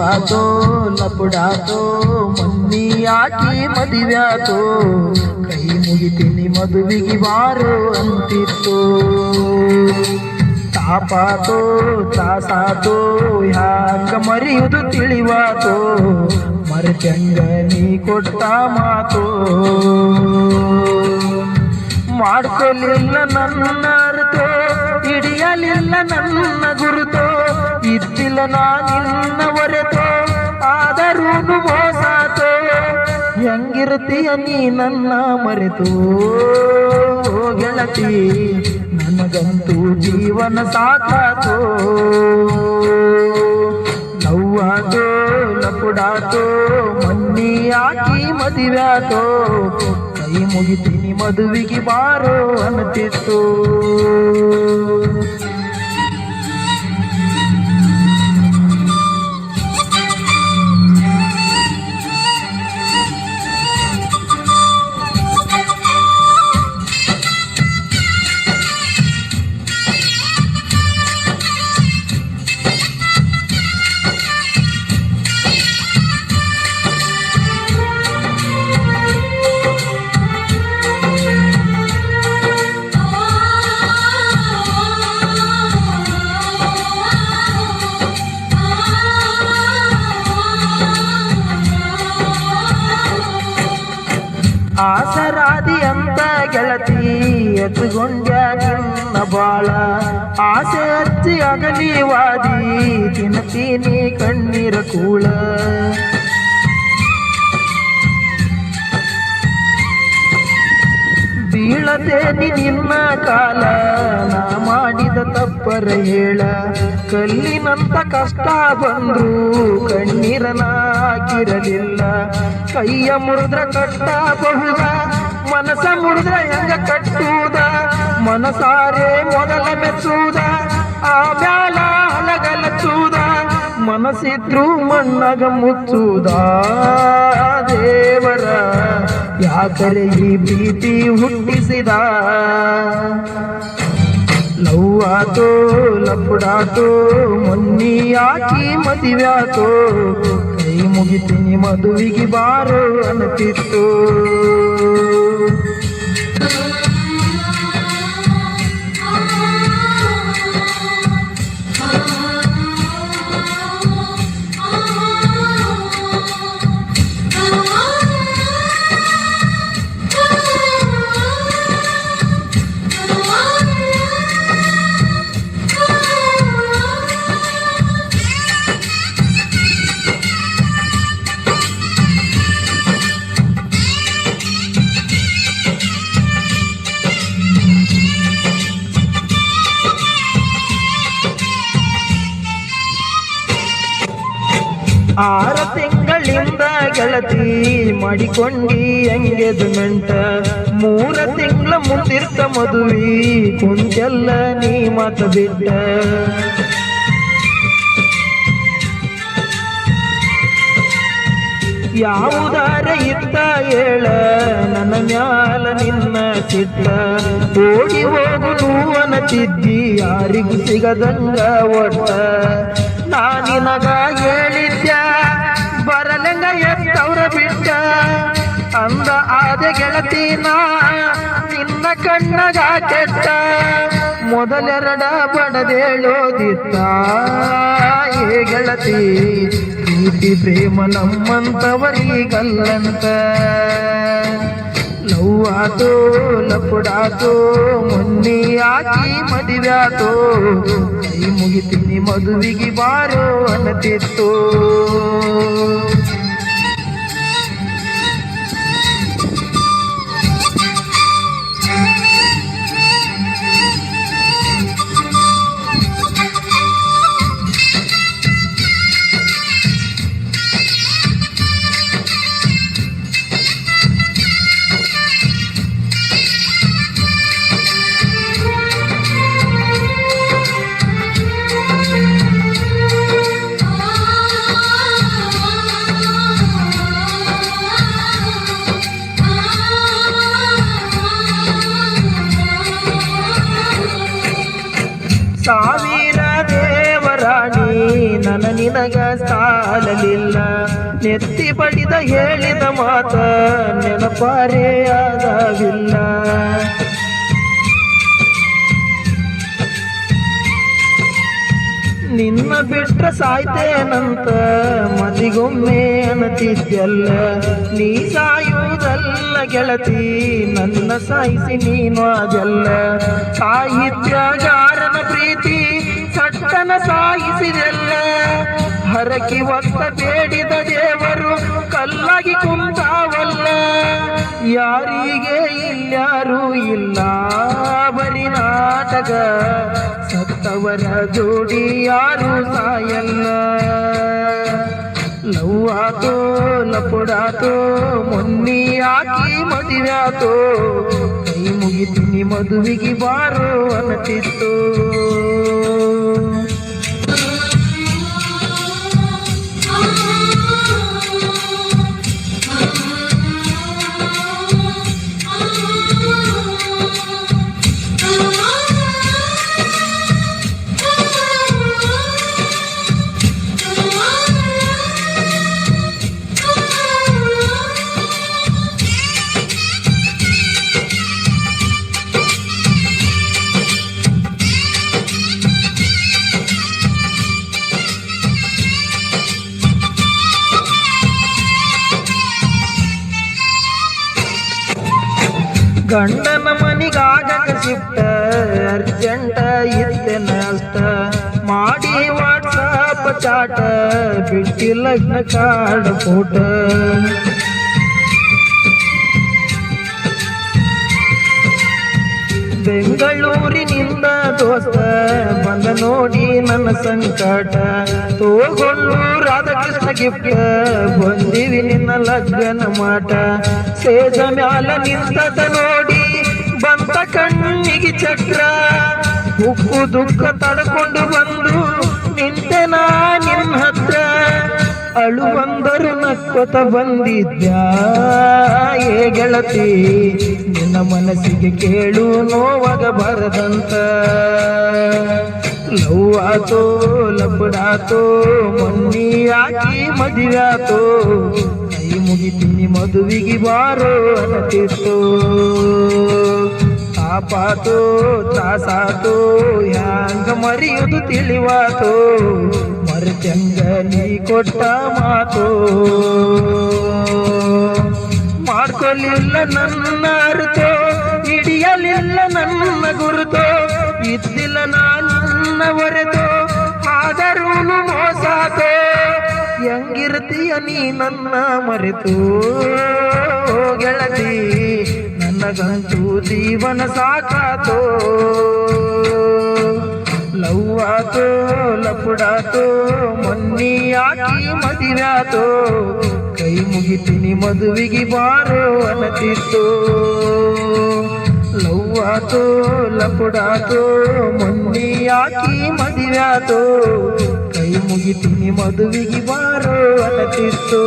ಆತೋ, ಲಪುಡಾತೋ ಮನ್ನಿ ಆಕಿ ಮದುವ್ಯಾತೋ, ಕೈ ಮುಗಿತೀನಿ ಮದುವಿಗೆ ಬಾರೋ ಅಂತಿತ್ತು. ತಾಪಾತೋ, ತಾಸಾತೋ ಹ್ಯಾಂಗ ಮರೆಯುವುದು ತಿಳಿವಾತೋ ಮರೆತಂಗ ನೀ ಕೊಟ್ಟ ಮಾತೋ. ಮಾಡ್ಕೊಲಿಲ್ಲ ನನ್ನ ಅರ್ಥೋ, ಹಿಡಿಯಲಿಲ್ಲ ನನ್ನ ಗುರುತೋ, ಇದ್ದಿಲ್ಲ ನಾನಿನ್ನ ಹೆಂಗಿರ್ತೀಯ ನೀ ನನ್ನ ಮರೆತು ಗೆಳತಿ ನನಗಂತೂ ಜೀವನ ಸಾಕಾತೋ. ನವ್ವಾತೋ ಲಪುಡಾತೋ ಮನ್ನಿ ಆಕಿ ಮದುವ್ಯಾತೋ. ಕೈ ಮುಗಿತೀನಿ ಮದುವಿಗೆ ಬಾರೋ ಅನ್ನತಿತ್ತು ಆಸರಾದಿ ಅಂತ ಗೆಳತಿ ಎತ್ತುಗೊಂಡ್ಯ ನಿನ್ನ ಬಾಳ. ಆಸೆ ಹಚ್ಚಿ ಅಗಲಿ ವಾದಿ ತಿನ್ನತೀನಿ ಕಣ್ಣೀರ ಕೂಳ. ಬೀಳದೆ ನಿನ್ನ ಕಾಲ ತಪ್ಪರ ಹೇಳ? ಕಲ್ಲಿನಂತ ಕಷ್ಟ ಬಂದ್ರು ಕಣ್ಣೀರನಾಗಿರಲಿಲ್ಲ. ಕೈಯ ಮುರಿದ್ರ ಕಟ್ಟಬಹುದ? ಮನಸ ಮುರಿದ್ರ ಹೆಂಗ ಕಟ್ಟುವುದ? ಮನಸಾರೆ ಮೊದಲ ಮೆಚ್ಚುವುದ? ಆಮ್ಯಾಲ ಹಲಗಲಚ್ಚುವುದ ಮನಸ್ಸಿದ್ರು ಮಣ್ಣಗ ಮುಚ್ಚುವುದ? ದೇವರ, ಯಾಕರೆ ಈ ಪ್ರೀತಿ ಹುಟ್ಟಿಸಿದ? ಲವ್ವಾತೋ ಲಪ್ಪಡಾತೋ ಮೊನ್ನಿ ಹಾಕಿ ಮದುವ್ಯಾತೋ ಕೈ ಮುಗಿತೀನಿ ಮದುವಿಗೆ ಬಾರೋ ಅನ್ನತಿತ್ತು. ಆರ ತಿಂಗಳಿಂದ ಗೆಳತಿ ಮಾಡಿಕೊಂಡಿ ಎಂಗೇಜ್ಮೆಂಟ್ ಮೂರ ತಿಂಗಳ ಮುಂದಿರ್ತ ಮದುವೆ ಕುಂತೆಲ್ಲ ನೀ ಮತ ಬಿಟ್ಟ. ಯಾವುದಾರ ಇತ್ತ ಹೇಳ, ನನ್ನ ಮ್ಯಾಲ ನಿನ್ನ ಚಿತ್ತ ಓಡಿ ಹೋಗು ನೂವನ ತಿದ್ದಿ, ಯಾರಿಗೂ ಸಿಗದಂಗ ಒಟ್ಟ. ನಾನಿನಗ ಹೇಳಿದ್ಯ ಅಂದ ಆದ ಗೆಳತಿನ, ನಿನ್ನ ಕಣ್ಣಗ ಕೆಟ್ಟ, ಮೊದಲೆರಡ ಬಡದೇಳೋದಿತ್ತ. ಏ ಗೆಳತಿ, ಪ್ರೀತಿ ಪ್ರೇಮ ನಮ್ಮಂತವರಿಗಲ್ಲಂತ. ಲವ್ವಾತೋ, ಲಪುಡಾತೋ ಮೊನ್ನಿ ಆಕಿ ಮದುವ್ಯಾತೋ. ಕೈ ಮುಗಿತೀನಿ ಮದುವಿಗೆ ಬಾರೋ ಅನ್ನತಿತ್ತು. ಸಾವಿರ ದೇವರಾಣಿ ನನ ನಿನಗ ಸಾಲಲಿಲ್ಲ. ನೆತ್ತಿ ಪಡಿದ ಹೇಳಿದ ಮಾತ ನೆನಪಾರೇ ಆಗವಿಲ್ಲ ನಿನ್ನ ಬಿಟ್ಟ ಸಾಯ್ತೇನಂತ ಮದಿಗೊಮ್ಮೆ ಅನತಿದ್ಯಲ್ಲ ನೀ ಸಾಯುವುದಲ್ಲ ಗೆಳತಿ, ನನ್ನ ಸಾಯಿಸಿ ನೀನು ಅದಲ್ಲ. ಸಾಹಿತ್ಯ ಸಟ್ಟನ ಸಾಯಿಸಿದೆಲ್ಲ ಹರಕಿ ಒತ್ತ ಬೇಡಿದ ದೇವರು ಕಲ್ಲಾಗಿ ಕುಂತಾವಲ್ಲ. ಯಾರಿಗೆ ಇಲ್ಯಾರೂ ಇಲ್ಲ ಬರಿ ನಾಟಕ. ಸತ್ತವರ ಜೋಡಿ ಯಾರು ಸಾಯಲ್ಲ. ನೋವಾತೋ ನಪುಡಾತೋ ಮೊನ್ನಿ ಆಕಿ ಮದುವ್ಯಾತೋ ಕೈ ಮುಗಿತೀನಿ ಮದುವಿಗೆ ಬಾರೋ ಅನ್ನತಿತ್ತು. ಗಂಡನ ಮನಿಗಾಗ ಶಿಫ್ಟ ಅರ್ಜೆಂಟ ಇದ್ದೆ ನಷ್ಟ. ಮಾಡಿ ವಾಟ್ಸಪ್ ಚಾಟ ಬಿಟ್ಟಿ ಲಗ್ನ ಕಾರ್ಡ್ ಫೋಟ ಬೆಂಗಳೂರಿನಿಂದ ದೋಸ್ತ, ಬಂದ ನೋಡಿ ನನ್ನ ಸಂಕಟ. ತೋಗೊಳ್ಳು ರಾಧಾಕೃಷ್ಣ ಗಿಫ್ಟ್ ಬಂದಿವಿ ನಿನ್ನ ಲಗ್ನ ಮಾಟ. ಸೇಜ ಮ್ಯಾಲ ನಿಂತದ ನೋಡಿ ಬಂತ ಕಣ್ಣಿಗೆ ಚಕ್ರ. ಉಕ್ಕು ದುಃಖ ತಡ್ಕೊಂಡು ಬಂದು ನಿಂತೆ ನಾ ನಿನ್ನ ಹತ್ರ. ಅಳು ಬಂದರು ನಕ್ಕೊತ ಬಂದಿದ್ಯಾ? ಏ ಗೆಳತಿ, ನಿನ್ನ ಮನಸ್ಸಿಗೆ ಕೇಳು, ನೋವಾಗ ಬರದಂತ. ಲವ್ ಆತೋ ಲಪಡಾತೋ ಮೊನ್ನಿ ಹಾಕಿ ಮದುವಾತೋ ಕೈ ಮುಗಿತೀನಿ ಮದುವಿಗೆ ಬಾರೋ ಅನ್ನತಿತ್ತು ಪಾತೋ ತಾಸಾತೋ, ಹ್ಯಾಂಗ ಮರೆಯುವುದು ತಿಳಿವಾತೋ. ಮರೆತಂಗ ನೀ ಕೊಟ್ಟ ಮಾತು. ಮಾಡ್ಕೊಲಿಲ್ಲ ನನ್ನ ಅರ್ಥೋ, ಹಿಡಿಯಲಿಲ್ಲ ನನ್ನ ಗುರುತು. ಇದ್ದಿಲ್ಲ ನನ್ನ ಹೊರೆತೋ ಆದರೂ ಮೋಸಾತೋ. ಹೆಂಗಿರ್ತೀಯ ನೀ ನನ್ನ ಮರೆತು? ಗೆಳತಿ ನನಗಂತೂ ಜೀವನ ಸಾಕಾತೋ. ಲವ್ ಆತೋ ಲಪುಡಾತೋ ಮೊನ್ನಿ ಆಕಿ ಮದಿರಾತೋ. ಕೈ ಮುಗಿತೀನಿ ಮದುವಿಗೆ ಬಾರೋ ಅನತಿತ್ತು. ಲವ್ವಾತೋ ಲಪುಡಾತೋ ಮೊನ್ನಿ ಆಕಿ ಮದಿರಾತೋ. ಕೈ ಮುಗಿತೀನಿ ಮದುವಿಗೆ ಬಾರೋ ಅನ್ನತಿತ್ತು